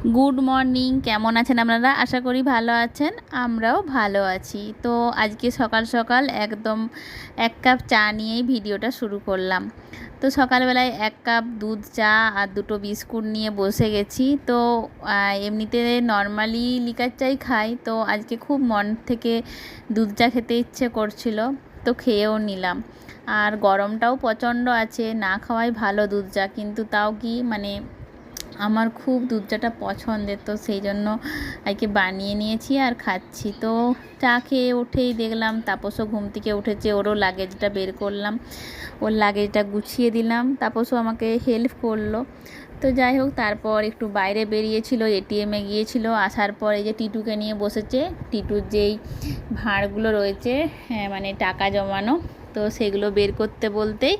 Good morning কেমন আছেন আপনারা? আশা করি ভালো আছেন, আমরাও ভালো আছি। তো আজকে সকাল সকাল একদম এক কাপ চা নিয়েই ভিডিওটা শুরু করলাম। তো সকালবেলায় এক কাপ দুধ, চা আর দুটো বিস্কুট নিয়ে বসে গেছি। তো এমনিতে নর্মালি লিকার চাই খাই। তো আজকে খুব মন থেকে দুধ চা খেতে ইচ্ছে করছিল, তো খেয়েও নিলাম। আর গরমটাও প্রচণ্ড আছে, না খাওয়াই ভালো দুধ চা। কিন্তু তাও কি মানে আমার খুব দুধ চাটা পছন্দের, তো সেই জন্য আজকে বানিয়ে নিয়েছি আর খাচ্ছি। তো চা খেয়ে উঠেই দেখলাম, তাপসও ঘুম থেকে উঠেছে, ওরও লাগেজটা বের করলাম, ওর লাগেজটা গুছিয়ে দিলাম, তাপসও আমাকে হেল্প করল। তো যাই হোক, তারপর একটু বাইরে বেরিয়েছিল এটিএমে গিয়েছিল, আসার পর এই যে টিটুকে নিয়ে বসেছে, টিটুর যেই ভাঁড়গুলো রয়েছে হ্যাঁ মানে টাকা জমানো তো সেগুলো বের করতে বলতেই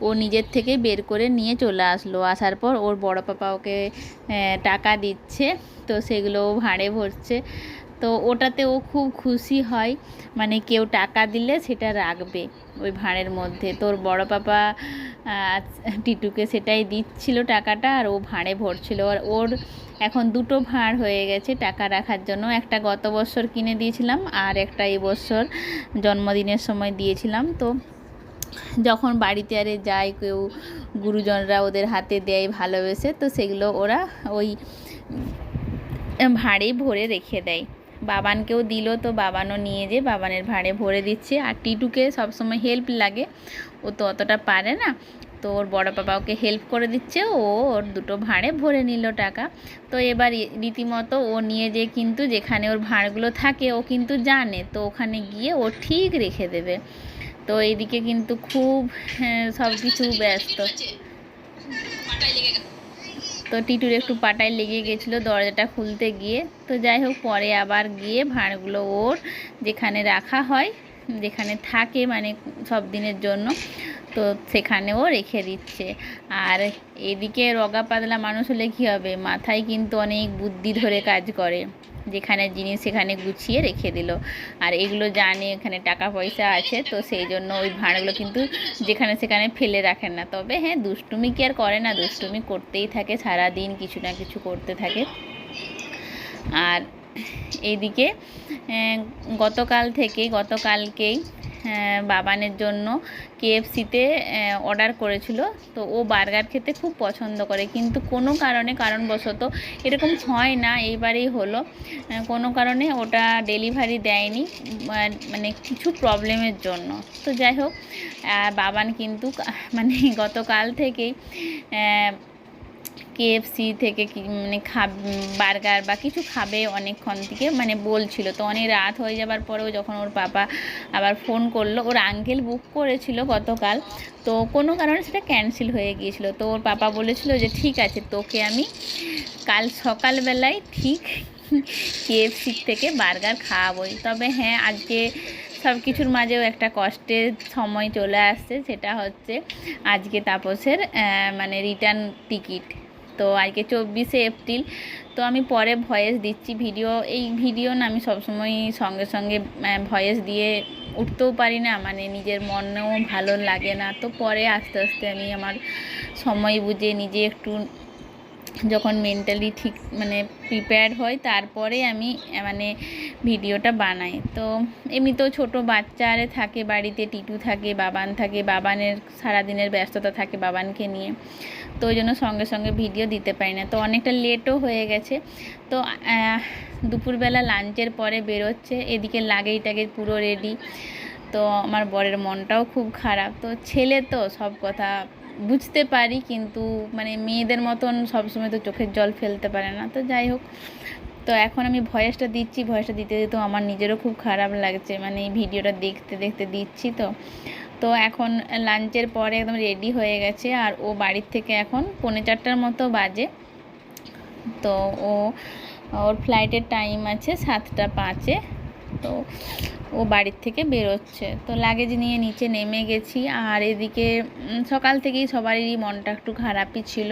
ও নিজের থেকে বের করে নিয়ে চলে আসলো। আসার পর ওর বড় পাপা ওকে টাকা দিচ্ছে। তো সেগুলো ও ভাঁড়ে ভরছে। তো ওটাতে ও খুব খুশি হয়। মানে কেউ টাকা দিলে সেটা রাখবে ওই ভাঁড়ের মধ্যে। তোর বড় পাপা টিটুকে সেটাই দিচ্ছিল টাকাটা আর ও ভাঁড়ে ভরছিল। আর ওর এখন দুটো ভাঁড় হয়ে গেছে টাকা রাখার জন্য। একটা গত বছর কিনে দিয়েছিলাম আর একটা এই বছর জন্মদিনের সময় দিয়েছিলাম। তো যখন বাড়িতে আরে যায় কেউ, গুরুজনরা ওদের হাতে দেয় ভালোবেসে, তো সেগুলো ওরা ওই ভাঁড়ে ভরে রেখে দেয়। বাবানকেও দিল তো বাবানও নিয়ে যে বাবানের ভাঁড়ে ভরে দিচ্ছে। আর টিটুকে সবসময় হেল্প লাগে। ও তো অতটা পারে না। তো ওর বড় বাবা ওকে হেল্প করে দিচ্ছে। ও ওর দুটো ভাঁড়ে ভরে নিল টাকা। তো এবার রীতিমতো ও নিয়ে যে কিন্তু যেখানে ওর ভাঁড়গুলো থাকে, ও কিন্তু জানে। তো ওখানে গিয়ে ও ঠিক রেখে দেবে। তো এইদিকে কিন্তু খুব সব কিছু ব্যস্ত। তো টিটুর একটু পাটায় লেগে গেছিল দরজাটা খুলতে গিয়ে। তো যাই হোক, পরে আবার গিয়ে ভাঁড়গুলো ওর যেখানে রাখা হয়, যেখানে থাকে মানে সব দিনের জন্য, তো সেখানেও রেখে দিচ্ছে। আর এদিকে রগা পাতলা মানুষ হলে কী হবে? মাথায় কিন্তু অনেক বুদ্ধি ধরে কাজ করে। যেখানে জিনিস সেখানে গুছিয়ে রেখে দিল। আর এগুলো জানে এখানে টাকা পয়সা আছে, তো সেই জন্য ওই ভাঁড়গুলো কিন্তু যেখানে সেখানে ফেলে রাখেন না। তবে হ্যাঁ দুষ্টুমি কি আর করে না? দুষ্টুমি করতেই থাকে সারা দিন কিছু না কিছু করতে থাকে। আর এইদিকে গতকাল থেকে গতকালকেই বাবানের জন্য কেএফসিতে অর্ডার করেছিল। তো ও বার্গার খেতে খুব পছন্দ করে। কিন্তু কোনো কারণে, কারণবশত এরকম হয় না, এইবারেই হলো। কোনো কারণে ওটা ডেলিভারি দেয়নি মানে কিছু প্রবলেমের জন্য। তো যাই হোক বাবান কিন্তু মানে গতকাল থেকেই কেএফসি থেকে মানে খাব, বার্গার বা কিছু খাবে অনেকক্ষণ থেকে মানে বলছিল। তো অনেক রাত হয়ে যাবার পরেও যখন ওর পাপা আবার ফোন করল, ওর আঙ্কেল বুক করেছিল গতকাল। তো কোনো কারণে সেটা ক্যান্সেল হয়ে গিয়েছিল। তো ওর পাপা বলেছিল যে, ঠিক আছে, তোকে আমি কাল সকালবেলায় ঠিক কেএফসি থেকে বার্গার খাওয়াবোই। তবে হ্যাঁ আজকে সব কিছুর মাঝেও একটা কষ্টের সময় চলে আসছে, সেটা হচ্ছে আজকে তাপসের মানে রিটার্ন টিকিট তো আজকে চব্বিশে এপ্রিল। তো আমি পরে ভয়েস দিচ্ছি ভিডিও। এই ভিডিও না আমি সবসময় সঙ্গে সঙ্গে ভয়েস দিয়ে উঠতেও পারি না। মানে নিজের মনেও ভালো লাগে না। তো পরে আস্তে আস্তে আমি আমার সময় বুঝে নিজে একটু যখন মেন্টালি ঠিক মানে প্রিপেয়ার হয়, তারপরে আমি মানে ভিডিওটা বানাই তো এমনিতেও ছোটো বাচ্চা আরে থাকে বাড়িতে, টিটু থাকে, বাবান থাকে, বাবানের সারাদিনের ব্যস্ততা থাকে বাবানকে নিয়ে। তো ওই জন্য সঙ্গে সঙ্গে ভিডিও দিতে পারি না। তো অনেকটা লেটও হয়ে গেছে। তো দুপুরবেলা লাঞ্চের পরে বেরোচ্ছে। এদিকে লাগেজ টাগেজ পুরো রেডি তো আমার বরের মনটাও খুব খারাপ। তো ছেলে তো সব কথা বুঝতে পারি, কিন্তু মানে মেয়েদের মতন সবসময় তো চোখের জল ফেলতে পারে না। তো যাই হোক তো এখন আমি ভয়েসটা দিচ্ছি, ভয়েসটা দিতে দিতেও আমার নিজেরও খুব খারাপ লাগছে। মানে এই ভিডিওটা দেখতে দেখতে দিচ্ছি তো। তো এখন লাঞ্চের পরে একদম রেডি হয়ে গেছে আর ও বাড়ির থেকে এখন পৌনে চারটার মতো বাজে। তো ও, ওর ফ্লাইটের টাইম আছে সাতটা পাঁচে। তো ও বাড়ির থেকে বেরোচ্ছে। তো লাগেজ নিয়ে নিচে নেমে গেছি আর এদিকে সকাল থেকেই সবারই মনটা একটু খারাপই ছিল।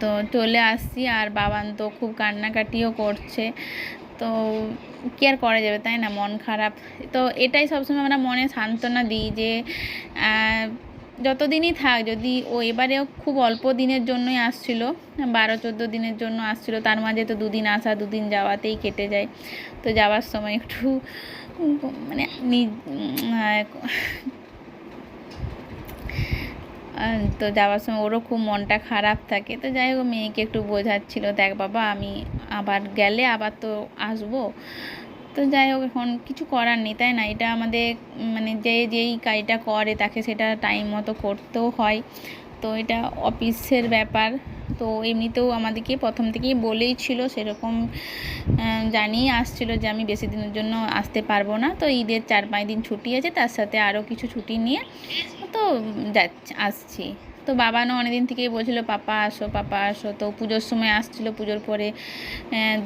তো চলে আসছি আর বাবান তো খুব কান্নাকাটিও করছে। তো কি আর করা যাবে, তাই না? মন খারাপ। তো এটাই সবসময় আমরা মনে সান্ত্বনা দিই যে যতদিনই থাক, যদি ও এবারেও খুব অল্প দিনের জন্যই আসছিল, বারো, চোদ্দ দিনের জন্য আসছিল, তার মাঝে তো দুদিন আসা, দুদিন যাওয়াতেই কেটে যায়। তো যাওয়ার সময় একটু মানে তো যাওয়ার সময় ওরও খুব মনটা খারাপ থাকে। তো যাই হোক, মেয়েকে একটু বোঝাচ্ছিল, দেখ বাবা, আমি আবার গেলে আবার তো আসব। তো যাই হোক, এখন কিছু করার নেই, তাই না? এটা আমাদের মানে যে যেই কাজটা করে, তাকে সেটা টাইম মতো করতেও হয়। তো এটা অফিসের ব্যাপার। তো এমনিতেও আমাদেরকে প্রথম থেকেই বলেই ছিল সেরকম জানিয়ে আসছিল যে আমি বেশি দিনের জন্য আসতে পারব না। তো ঈদের চার পাঁচ দিন ছুটি আছে, তার সাথে আরও কিছু ছুটি নিয়ে তো যাচ্ছি, আসছি। তো বাবানও অনেকদিন থেকেই বলছিল, পাপা, আসো পাপা, আসো। তো পুজোর সময় আসছিল, পুজোর পরে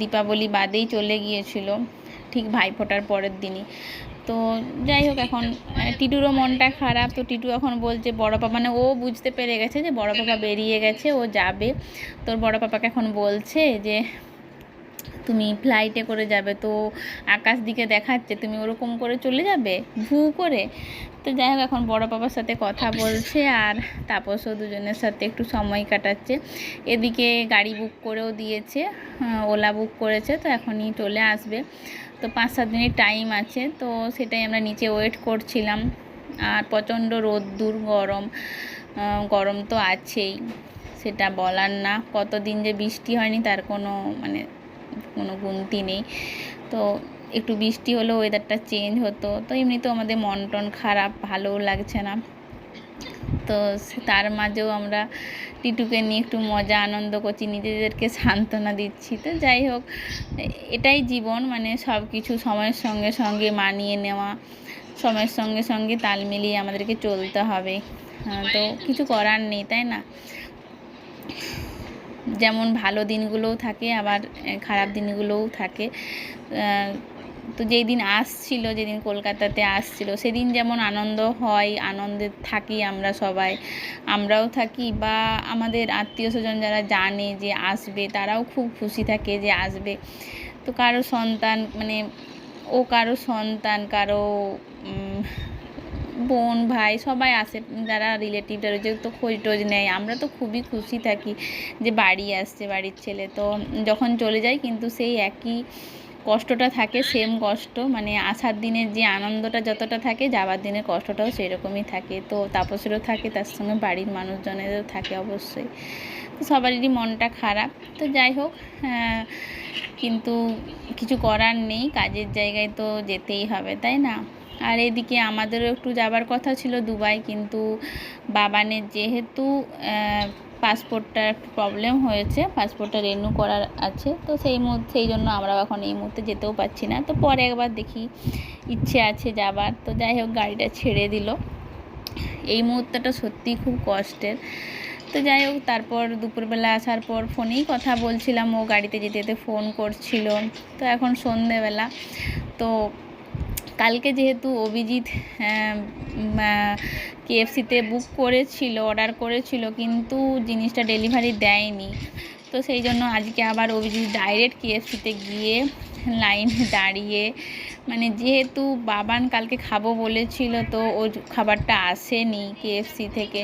দীপাবলি বাদেই চলে গিয়েছিল, ঠিক ভাইফোঁটার পরের দিনই। তো যাই হোক, এখন টিটুরও মনটা খারাপ। তো টিটু এখন বলছে, বড় পাপা মানে ও বুঝতে পেরে গেছে যে বড় পাপা বেরিয়ে গেছে, ও যাবে। তোর বড় পাপাকে এখন বলছে যে, তুমি ফ্লাইটে করে যাবে। তো আকাশ দিকে দেখাচ্ছে, তুমি ওরকম করে চলে যাবে? ভু করে? তো যাই হোক, এখন বড় বাবার সাথে কথা বলছে আর তাপসও দুজনের সাথে একটু সময় কাটাচ্ছে। এদিকে গাড়ি বুক করেও দিয়েছে ওলা বুক করেছে, তো এখনই চলে আসবে। তো পাঁচ সাত দিনের টাইম আছে, তো সেটাই আমরা নিচে ওয়েট করছিলাম। আর প্রচণ্ড রোদ্দুর, গরম গরম তো আছেই, সেটা বলার না। কতদিন যে বৃষ্টি হয়নি, তার কোনো মানে কোনো গুনতি নেই। তো একটু বৃষ্টি হলেও ওয়েদারটা চেঞ্জ হতো। তো এমনিতেও আমাদের মন টন খারাপ, ভালোও লাগছে না। তো তার মাঝেও আমরা টিটুকে নিয়ে একটু মজা, আনন্দ করছি, নিজেদেরকে সান্ত্বনা দিচ্ছি। তো যাই হোক, এটাই জীবন মানে সব কিছু সময়ের সঙ্গে সঙ্গে মানিয়ে নেওয়া, সময়ের সঙ্গে সঙ্গে তাল মিলিয়ে আমাদেরকে চলতে হবে। তো কিছু করার নেই, তাই না? যেমন ভালো দিনগুলোও থাকে, আবার খারাপ দিনগুলোও থাকে। তো যেই দিন আসছিল, যেদিন কলকাতাতে আসছিল, সেদিন যেমন আনন্দ হয়, আনন্দে থাকি আমরা সবাই। আমরাও থাকি বা আমাদের আত্মীয় স্বজন যারা জানে যে আসবে, তারাও খুব খুশি থাকে যে আসবে। তো কারও সন্তান মানে ও কারও সন্তান, কারও বোন, ভাই, সবাই আসে, যারা রিলেটিভরা রয়েছে তো খোঁজ টোজ নেয়, আমরা তো খুবই খুশি থাকি যে বাড়ি আসছে, বাড়ির ছেলে। তো যখন চলে যায় কিন্তু সেই একই কষ্টটা থাকে সেম কষ্ট। মানে আসার দিনের যে আনন্দটা যতটা থাকে যাওয়ার দিনের কষ্টটাও সেরকমই থাকে। তো তাপসেরও থাকে, তার সঙ্গে বাড়ির মানুষজনেরও থাকে অবশ্যই। তো সবারই মনটা খারাপ। তো যাই হোক কিন্তু কিছু করার নেই, কাজের জায়গায় তো যেতেই হবে, তাই না? আর এদিকে আমাদেরও একটু যাবার কথা ছিল দুবাই, কিন্তু বাবানের যেহেতু পাসপোর্টটা একটু প্রবলেম হয়েছে, পাসপোর্টটা রেনিউ করার আছে। তো সেই মুহূর্তে, সেই জন্য আমরা এখন এই মুহূর্তে যেতেও পারছি না। তো পরে একবার দেখি, ইচ্ছে আছে যাবার। তো যাই হোক, গাড়িটা ছেড়ে দিল। এই মুহূর্তটা সত্যিই খুব কষ্টের। তো যাই হোক, তারপর দুপুরবেলা আসার পর ফোনেই কথা বলছিলাম। ও গাড়িতে যেতে যেতে ফোন করছিল। তো এখন সন্ধেবেলা। তো কালকে যেহেতু অভিজিৎ কেএফসিতে বুক করেছিল অর্ডার করেছিল, কিন্তু জিনিসটা ডেলিভারি দেয়নি। তো সেই জন্য আজকে আবার অভিজিৎ ডাইরেক্ট কেএফসিতে গিয়ে লাইনে দাঁড়িয়ে মানে যেহেতু বাবান কালকে খাব বলেছিল, তো ও খাবারটা আসেনি কেএফসি থেকে।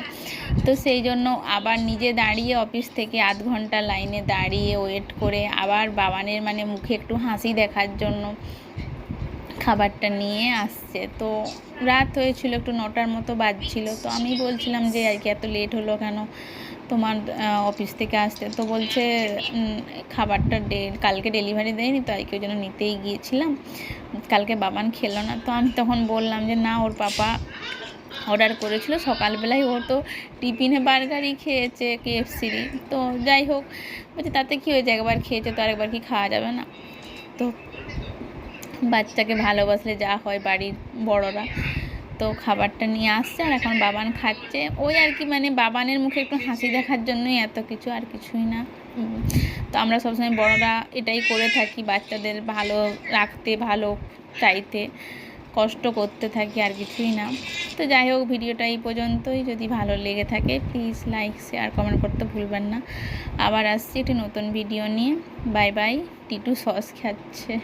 তো সেই জন্য আবার নিজে দাঁড়িয়ে অফিস থেকে আধ ঘণ্টা লাইনে দাঁড়িয়ে ওয়েট করে আবার বাবানের মানে মুখে একটু হাসি দেখার জন্য খাবারটা নিয়ে আসছে। তো রাত হয়েছিল, একটু নটার মতো বাজছিল। তো আমি বলছিলাম যে, আর কি এত লেট হলো কেন তোমার অফিস থেকে আসতে? তো বলছে খাবারটা ডে, কালকে ডেলিভারি দেয়নি, তো আর কি ওই জন্য নিতেই গিয়েছিলাম। কালকে বাবান খেলো না। তো আমি তখন বললাম যে, না, ওর পাপা অর্ডার করেছিল, সকালবেলায় ও তো টিফিনে বার্গারই খেয়েছে কেএফসিরই তো যাই হোক, বলছে, তাতে কী হয়েছে? একবার খেয়েছে তো আরেকবার কি খাওয়া যাবে না? তো বাচ্চাকে ভালোবাসলে যা হয় বাড়ির বড়রা। তো খাবারটা নিয়ে আসছে আর এখন বাবান খাচ্ছে। ওই আর কি মানে বাবানের মুখে একটু হাসি দেখার জন্যই এত কিছু আর কিছুই না। তো আমরা সবসময় বড়রা এটাই করে থাকি বাচ্চাদের ভালো রাখতে ভালো চাইতে কষ্ট করতে থাকি আর কিছুই না। তো যাই হোক ভিডিওটা এই পর্যন্তই। যদি ভালো লেগে থাকে প্লিজ লাইক শেয়ার কমেন্ট করতে ভুলবেন না। আবার আসছি একটি নতুন ভিডিও নিয়ে। বাই বাই টিটু সস খাচ্ছে।